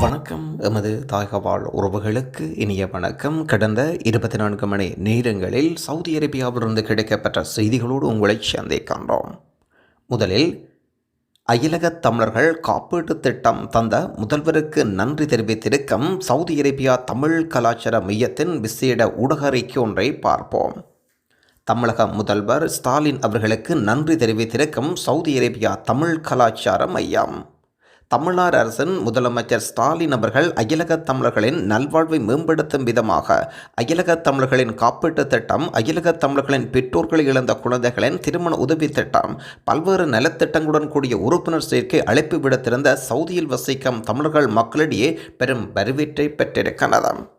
வணக்கம். எமது தாயகவாழ் உறவுகளுக்கு இனிய வணக்கம். கடந்த இருபத்தி நான்கு மணி நேரங்களில் சவுதி அரேபியாவிலிருந்து கிடைக்கப்பெற்ற செய்திகளோடு உங்களை சந்திக்கின்றோம் முதலில் அயலகத் தமிழர்கள் காப்பீட்டுத் திட்டம் தந்த முதல்வருக்கு நன்றி தெரிவித்திருக்கும் சவுதி அரேபியா தமிழ் கலாச்சார மையத்தின் விசேட ஊடக அறிக்கை ஒன்றை பார்ப்போம். தமிழக முதல்வர் ஸ்டாலின் அவர்களுக்கு நன்றி தெரிவித்திருக்கும் சவுதி அரேபியா தமிழ் கலாச்சார மையம். தமிழ்நாடு அரசின் முதலமைச்சர் ஸ்டாலின் அவர்கள் அகிலக தமிழர்களின் நல்வாழ்வை மேம்படுத்தும் விதமாக அகிலக தமிழர்களின் காப்பீட்டுத் திட்டம் அகிலக தமிழர்களின் பெற்றோர்களை இழந்த குழந்தைகளின் திருமண உதவி திட்டம் பல்வேறு நலத்திட்டங்களுடன் கூடிய உறுப்பினர் சேர்க்கை அழைப்பு விடுத்திருந்த சவுதியில் வசிக்கும் தமிழர்கள் மக்களிடையே பெரும் வரவேற்றை பெற்றிருக்கிறது.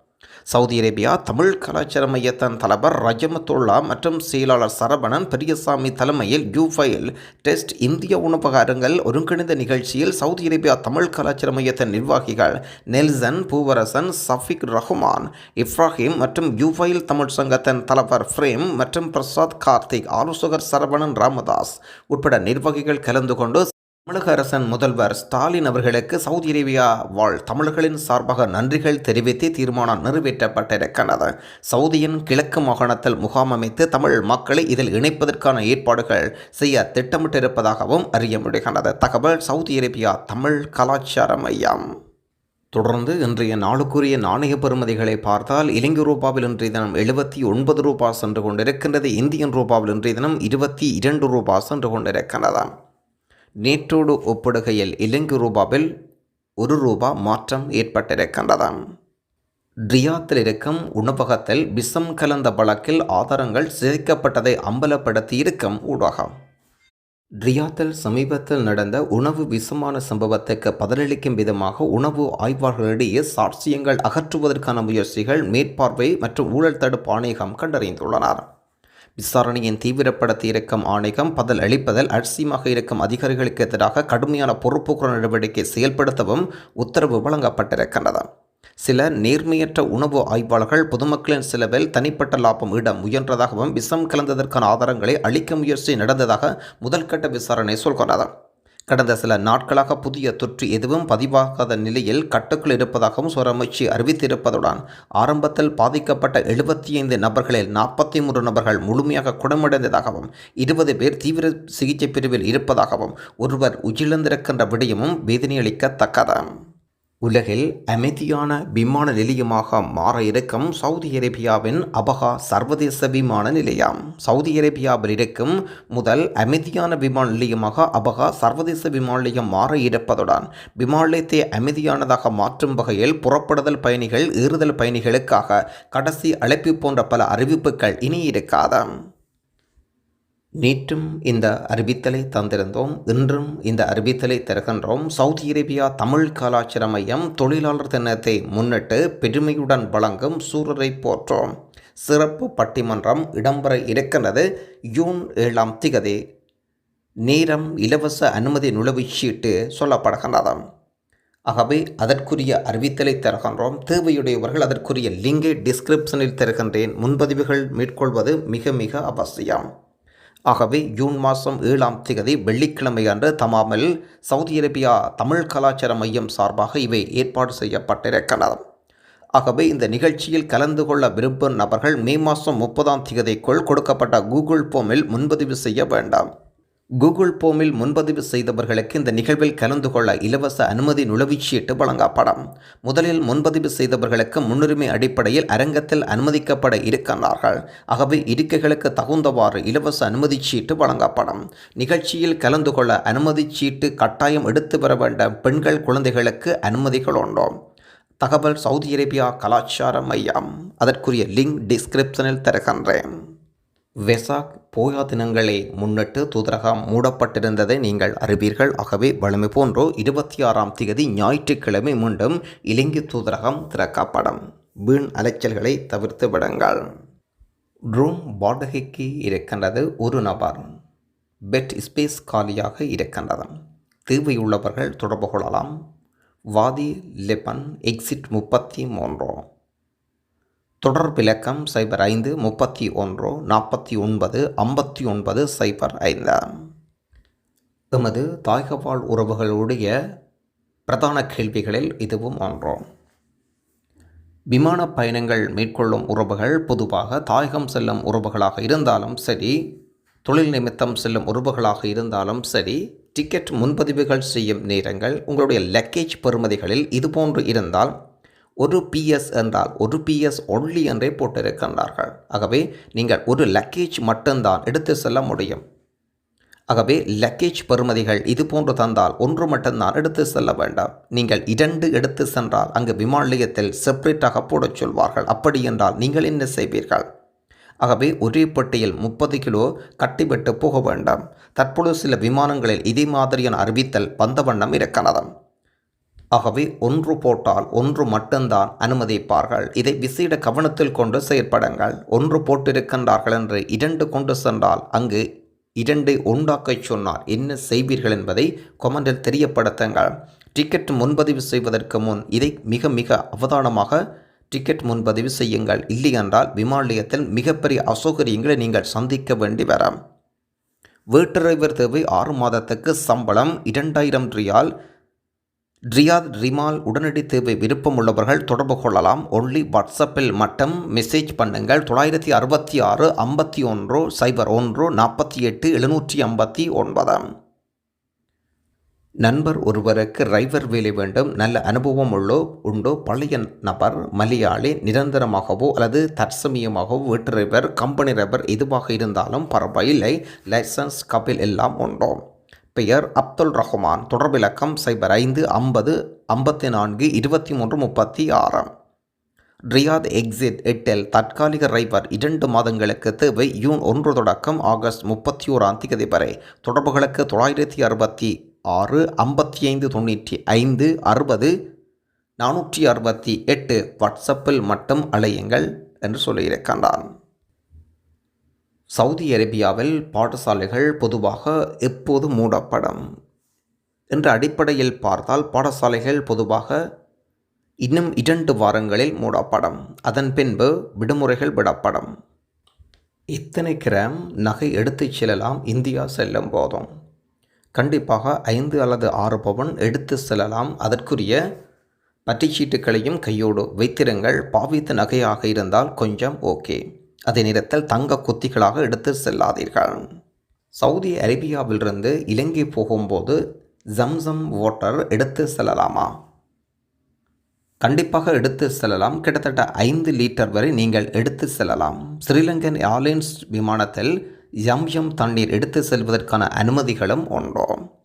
சவுதி அரேபியா தமிழ் கலாச்சார மையத்தின் தலைவர் ரஜமத்துல்லா மற்றும் செயலாளர் சரவணன் பெரியசாமி தலைமையில் யூஃபைல் டெஸ்ட் இந்திய உணவகாரங்கள் ஒருங்கிணைந்த நிகழ்ச்சியில் சவுதி அரேபியா தமிழ் கலாச்சார மையத்தின் நிர்வாகிகள் நெல்சன் பூவரசன் சஃபிக் ரஹ்மான் இப்ராஹிம் மற்றும் யூஃபைல் தமிழ் சங்கத்தின் தலைவர் ஃப்ரேம் மற்றும் பிரசாத் கார்த்திக் ஆலோசகர் சரவணன் ராமதாஸ் உட்பட நிர்வாகிகள் கலந்து கொண்டு தமிழக அரசன் முதல்வர் ஸ்டாலின் அவர்களுக்கு சவுதி அரேபியா வாழ் தமிழர்களின் சார்பாக நன்றிகள் தெரிவித்து தீர்மானம் நிறைவேற்றப்பட்டிருக்கிறது சவுதியின் கிழக்கு மாகாணத்தில் முகாம் அமைத்து தமிழ் மக்களை இதில் இணைப்பதற்கான ஏற்பாடுகள் செய்ய திட்டமிட்டிருப்பதாகவும் அறிய முடிகிறது தகவல் சவுதி அரேபியா தமிழ் கலாச்சார மையம். தொடர்ந்து இன்றைய நாளுக்குரிய நாணய பெறுமதிகளை பார்த்தால் இலங்கை ரூபாவில் இன்றைய தினம் எழுபத்தி ஒன்பது ரூபாய் சென்று கொண்டிருக்கின்றது. இந்தியன் ரூபாவில் இன்றைய தினம் இருபத்தி இரண்டு ரூபாய் சென்று கொண்டிருக்கிறது நேற்றோடு ஒப்பிடுகையில் இலங்கை ரூபாவில் ஒரு ரூபா மாற்றம் ஏற்பட்டிருக்கின்றது ரியாத்தில் இருக்கும் உணவகத்தில் விஷம் கலந்த வழக்கில் ஆதாரங்கள் சிதைக்கப்பட்டதை அம்பலப்படுத்தி இருக்கும் ஊடகம். ரியாத்தில் சமீபத்தில் நடந்த உணவு விஷமான சம்பவத்துக்கு பதிலளிக்கும் விதமாக உணவு ஆய்வாளர்களிடையே சாட்சியங்கள் அகற்றுவதற்கான முயற்சிகள் மேற்பார்வை மற்றும் ஊழல் தடுப்பு ஆணையகம் கண்டறிந்துள்ளனர். விசாரணையின் தீவிரப்படுத்தி இருக்கும் ஆணையம் பதில் அளிப்பதில் அலட்சியமாக இருக்கும் அதிகாரிகளுக்கு எதிராக கடுமையான பொறுப்புக்குற நடவடிக்கை செயல்படுத்தவும் உத்தரவு வழங்கப்பட்டிருக்கின்றது. சில நேர்மையற்ற உணவு ஆய்வாளர்கள் பொதுமக்களின் செலவில் தனிப்பட்ட லாபம் இட முயன்றதாகவும் விஷம் கலந்ததற்கான ஆதாரங்களை அளிக்க முயற்சி நடந்ததாக முதல்கட்ட விசாரணை சொல்கிறது கடந்த சில நாட்களாக புதிய தொற்று எதுவும் பதிவாகாத நிலையில் கட்டுக்குள் இருப்பதாகவும் சுரமைச்சி அறிவித்திருப்பதுடன் ஆரம்பத்தில் பாதிக்கப்பட்ட எழுபத்தி ஐந்து நபர்களில் நாற்பத்தி மூன்று நபர்கள் முழுமையாக குணமடைந்ததாகவும் இருபது பேர் தீவிர சிகிச்சை பிரிவில் இருப்பதாகவும் ஒருவர் உயிரிழந்திருக்கின்ற விடயமும் வேதனையளிக்கத்தக்கது. உலகில் அமைதியான விமான நிலையமாக மாற இருக்கும் சவுதி அரேபியாவின் அபகா சர்வதேச விமான நிலையம். சவுதி அரேபியாவில் இருக்கும் முதல் அமைதியான விமான நிலையமாக அபகா சர்வதேச விமான நிலையம் மாற இருப்பதுடன் விமான நிலையத்தை அமைதியானதாக மாற்றும் வகையில் புறப்படுதல் பயணிகள் ஏறுதல் பயணிகளுக்காக கடைசி அழைப்பு போன்ற பல அறிவிப்புகள் இனி இருக்காது நேற்றும் இந்த அறிவித்தலை தந்திருந்தோம் இன்றும் இந்த அறிவித்தலை தருகின்றோம் சவுதி அரேபியா தமிழ் கலாச்சார மையம் தொழிலாளர் தினத்தை முன்னிட்டு பெருமையுடன் வழங்கும் சூரரை போற்றோம். சிறப்பு பட்டிமன்றம் இடம்பெற இருக்கின்றது. ஜூன் ஏழாம் திகதி நேரம் இலவச அனுமதி நுழைவுச்சீட்டு சொல்லப்படுகின்றது. ஆகவே அதற்குரிய அறிவித்தலை தருகின்றோம் தேவையுடையவர்கள் அதற்குரிய லிங்கை டிஸ்கிரிப்ஷனில் தருகின்றேன் முன்பதிவுகள் மேற்கொள்வது மிக மிக அவசியம். ஆகவே ஜூன் மாதம் ஏழாம் தேதி வெள்ளிக்கிழமை அன்று தமாமில் சவுதி அரேபியா தமிழ் கலாச்சார மையம் சார்பாக இவை ஏற்பாடு செய்யப்பட்டிருக்கிறது ஆகவே இந்த நிகழ்ச்சியில் கலந்து கொள்ள விரும்பும் நபர்கள் மே மாதம் முப்பதாம் தேதிக்குள் கொடுக்கப்பட்ட கூகுள் ஃபோமில் முன்பதிவு செய்ய வேண்டாம். கூகுள் போமில் முன்பதிவு செய்தவர்களுக்கு இந்த நிகழ்வில் கலந்து கொள்ள இலவச அனுமதி நுழைவுச்சீட்டு வழங்கப்படும். முதலில் முன்பதிவு செய்தவர்களுக்கு முன்னுரிமை அடிப்படையில் அரங்கத்தில் அனுமதிக்கப்பட இருக்கின்றார்கள். ஆகவே இருக்கைகளுக்கு தகுந்தவாறு இலவச அனுமதி சீட்டு வழங்கப்படும். நிகழ்ச்சியில் கலந்து கொள்ள அனுமதி சீட்டு கட்டாயம் எடுத்து வர வேண்ட பெண்கள் குழந்தைகளுக்கு அனுமதிகள் உண்டோம் தகவல் சவுதி அரேபியா கலாச்சார மையம். அதற்குரிய லிங்க் டிஸ்கிரிப்ஷனில் தருகின்றேன். வெசாக் போயா தினங்களை முன்னிட்டு தூதரகம் மூடப்பட்டிருந்ததை நீங்கள் அறிவீர்கள். ஆகவே வலிமை போன்றோ இருபத்தி ஆறாம் தேதி ஞாயிற்றுக்கிழமை மீண்டும் இலங்கை தூதரகம் திறக்கப்படும். வீண் அலைச்சல்களை தவிர்த்து விடுங்கள். ரூம் வாடகைக்கு இருக்கின்றது ஒரு நபர். பெட் ஸ்பேஸ் காலியாக இருக்கின்றது. தேவையுள்ளவர்கள் தொடர்பு கொள்ளலாம். வாதி லெபன் எக்ஸிட் முப்பத்தி மூன்று. தொடர்பிலக்கம் சைபர் ஐந்து முப்பத்தி ஒன்று நாற்பத்தி ஒன்பது ஐம்பத்தி ஒன்பது சைபர் ஐந்து. எமது தாய்கபால் உறவுகளுடைய பிரதான கேள்விகளில் இதுவும் ஒன்றும் விமான பயணங்கள் மேற்கொள்ளும் உறவுகள் பொதுவாக தாயகம் செல்லும் உறவுகளாக இருந்தாலும் சரி தொழில் நிமித்தம் செல்லும் உறவுகளாக இருந்தாலும் சரி டிக்கெட் முன்பதிவுகள் செய்யும் நேரங்கள் உங்களுடைய லக்கேஜ் பெறுமதிகளில் இதுபோன்று இருந்தால் ஒரு பிஎஸ் என்றால் ஒரு பிஎஸ் ஒன்லி என்றே போட்டிருக்கின்றார்கள். ஆகவே நீங்கள் ஒரு லக்கேஜ் மட்டும்தான் எடுத்து செல்ல முடியும். ஆகவே லக்கேஜ் பெறுமதிகள் இது போன்று தந்தால் ஒன்று மட்டும்தான் எடுத்து செல்ல வேண்டாம். நீங்கள் இரண்டு எடுத்து சென்றால் அங்கு விமான நிலையத்தில் செப்பரேட்டாக போடச் சொல்வார்கள். அப்படி என்றால் நீங்கள் என்ன செய்வீர்கள்? ஆகவே ஒரே பெட்டியில் முப்பது கிலோ கட்டிவிட்டு போக வேண்டாம். தற்பொழுது சில விமானங்களில் இதே மாதிரியான அறிவித்தல் வந்த வண்ணம் இருக்கிறதாம் ஆகவே ஒன்று போட்டால் ஒன்று மட்டும்தான் அனுமதிப்பார்கள். இதை விசேட கவனத்தில் கொண்டு செயற்படுங்கள். ஒன்று போட்டிருக்கின்றார்கள் என்று இரண்டு கொண்டு சென்றால் அங்கு இரண்டை உண்டாக்கச் சொன்னார். என்ன செய்வீர்கள் என்பதை கொமெண்டில் தெரியப்படுத்துங்கள். டிக்கெட் முன்பதிவு செய்வதற்கு முன் இதை மிக மிக அவதானமாக டிக்கெட் முன்பதிவு செய்யுங்கள். இல்லையென்றால் விமான நிலையத்தில் மிகப்பெரிய அசௌகரியங்களை நீங்கள் சந்திக்க வேண்டி வரும். வீட்டு தேவை ஆறு மாதத்துக்கு சம்பளம் இரண்டாயிரம் ரியால் ரியாத் ரிமால் உடனடி தேவை விருப்பம் உள்ளவர்கள் தொடர்பு கொள்ளலாம். ஒன்லி வாட்ஸ்அப்பில் மட்டும் மெசேஜ் பண்ணுங்கள். தொள்ளாயிரத்தி அறுபத்தி ஆறு ஐம்பத்தி ஒன்று சைபர் ஒன்று நாற்பத்தி எட்டு எழுநூற்றி ஐம்பத்தி ஒன்பதாம் நண்பர் ஒருவருக்கு டிரைவர் வேலை வேண்டும். நல்ல அனுபவம் உள்ளோ உண்டோ பழைய நபர் மலையாளி நிரந்தரமாகவோ அல்லது தற்சமயமாகவோ வீட்டு டிரைவர் கம்பெனி டிரைவர் எதுவாக இருந்தாலும் பரவாயில்லை. லைசன்ஸ் கபில் எல்லாம் உண்டோம் பெயர் அப்துல் ரஹ்மான். தொடர்பிலக்கம் சைபர் ஐந்து ஐம்பது ஐம்பத்தி நான்கு இருபத்தி மூன்று முப்பத்தி ஆறு ரியாத் எக்ஸிட் எட்டில் தற்காலிக ரைவர் இரண்டு மாதங்களுக்கு தேவை. ஜூன் ஒன்று தொடக்கம் ஆகஸ்ட் முப்பத்தி ஓராம் தேதி வரை. தொடர்புகளுக்கு தொள்ளாயிரத்தி அறுபத்தி ஆறு ஐம்பத்தி ஐந்து தொண்ணூற்றி ஐந்து அறுபது நானூற்றி அறுபத்தி எட்டு வாட்ஸ்அப்பில் மட்டும் அலையுங்கள் என்று சொல்லியிருக்கின்றான். சவுதி அரேபியாவில் பாடசாலைகள் பொதுவாக எப்போது மூடப்படும் என்ற அடிப்படையில் பார்த்தால் பாடசாலைகள் பொதுவாக இன்னும் இரண்டு வாரங்களில் மூடப்படும். அதன் பின்பு விடுமுறைகள் விடப்படும். இத்தனை கிராம் நகை எடுத்துச் செல்லலாம் இந்தியா செல்லும் போதும். கண்டிப்பாக ஐந்து அல்லது ஆறு பவன் எடுத்து செல்லலாம். அதற்குரிய பட்டிச்சீட்டுகளையும் கையோடு வைத்திருங்கள். பாவித்த நகையாக இருந்தால் கொஞ்சம் ஓகே. அதே நேரத்தில் தங்க குத்திகளாக எடுத்து செல்லாதீர்கள். சவுதி அரேபியாவிலிருந்து இலங்கை போகும்போது ஜம்சம் வாட்டர் எடுத்து செல்லலாமா? கண்டிப்பாக எடுத்து செல்லலாம். கிட்டத்தட்ட ஐந்து லிட்டர் வரை நீங்கள் எடுத்து செல்லலாம். ஸ்ரீலங்கன் ஏர்லைன்ஸ் விமானத்தில் ஜம் ஜம் தண்ணீர் எடுத்து செல்வதற்கான அனுமதிகளும் உண்டோம்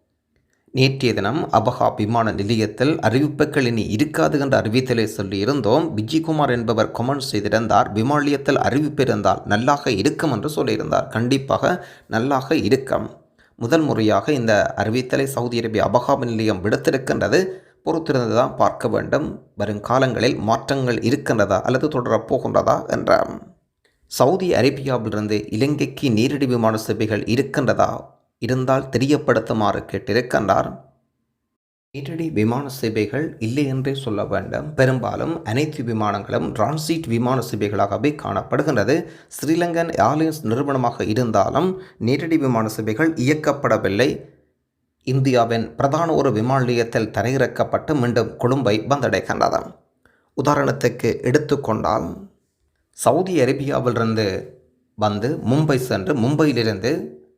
நேற்றைய தினம் அபஹா விமான நிலையத்தில் அறிவிப்புகள் இனி இருக்காது என்ற அறிவித்தலை சொல்லியிருந்தோம் விஜயகுமார் என்பவர் கமெண்ட் செய்திருந்தார். விமானியத்தில் அறிவிப்பு இருந்தால் நல்லாக இருக்கும் என்று சொல்லியிருந்தார். கண்டிப்பாக நல்லாக இருக்கும். முதல் முறையாக இந்த அறிவித்தலை சவுதி அரேபிய அபஹா நிலையம் விடுத்திருக்கின்றது. பொறுத்திருந்து தான் பார்க்க வேண்டும். வரும் காலங்களில் மாற்றங்கள் இருக்கின்றதா அல்லது தொடரப் போகின்றதா என்ற சவுதி அரேபியாவிலிருந்து இலங்கைக்கு நேரடி விமான சேவைகள் இருக்கின்றதா? இருந்தால் தெரியப்படுத்துமாறு கேட்டிருக்கின்றார். நேரடி விமான சேவைகள் இல்லை என்றே சொல்ல வேண்டும். பெரும்பாலும் அனைத்து விமானங்களும் டிரான்சிட் விமான சேவைகளாகவே காணப்படுகின்றது. ஸ்ரீலங்கன் ஏர்லைன்ஸ் நிறுவனமாக இருந்தாலும் நேரடி விமான சேவைகள் இயக்கப்படவில்லை. இந்தியாவின் பிரதான ஒரு விமான நிலையத்தில் தரையிறக்கப்பட்டு மீண்டும் கொழும்பை வந்தடைகின்றது. உதாரணத்துக்கு எடுத்துக்கொண்டால் சவுதி அரேபியாவிலிருந்து வந்து மும்பை சென்று மும்பையிலிருந்து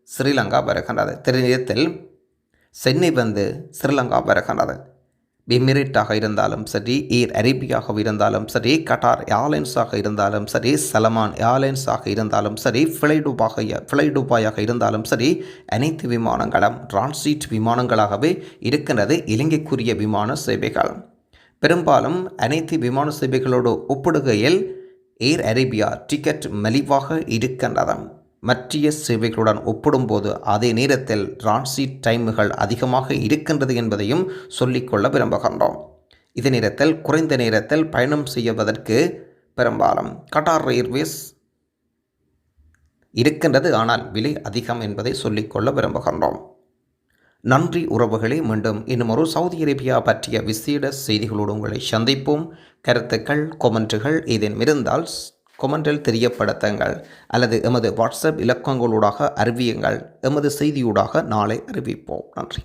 ஸ்ரீலங்கா வருகின்றது திருநிலத்தில் சென்னை வந்து ஸ்ரீலங்கா வருகின்றது எமிரேட்டாக இருந்தாலும் சரி ஏர் அரேபியாக இருந்தாலும் சரி கட்டார் ஏர்லைன்ஸாக இருந்தாலும் சரி சலமான் ஏர்லைன்ஸாக இருந்தாலும் சரி ஃப்ளைடுபாக ஃப்ளைடுபாயாக இருந்தாலும் சரி அனைத்து விமானங்களும் டிரான்சிட் விமானங்களாகவே இருக்கின்றது. இலங்கைக்குரிய விமான சேவைகள். பெரும்பாலும் அனைத்து விமான சேவைகளோடு ஒப்பிடுகையில் ஏர் அரேபியா டிக்கெட் மலிவாக இருக்கின்றது. மற்றிய சேவைகளுடன் ஒப்பிடும்போது அதே நேரத்தில் டிரான்சிட் டைமுகள் அதிகமாக இருக்கின்றது என்பதையும் சொல்லிக்கொள்ள விரும்புகின்றோம். இதே நேரத்தில் குறைந்த நேரத்தில் பயணம் செய்வதற்கு பெரும்பாலும் கட்டார் ரயில்வேஸ் இருக்கின்றது. ஆனால் விலை அதிகம் என்பதை சொல்லிக்கொள்ள விரும்புகின்றோம். நன்றி உறவுகளே மீண்டும் இன்னும் ஒரு சவுதி அரேபியா பற்றிய விசேட செய்திகளோடு உங்களை சந்திப்போம். கருத்துக்கள் கொமெண்ட்டுகள் ஏதேனும் இருந்தால் கொமெண்டில் தெரியப்படுத்துங்கள் அல்லது எமது வாட்ஸ்அப் இலக்கங்களூடாக அறிவியுங்கள். எமது செய்தியூடாக நாளை அறிவிப்போம். நன்றி.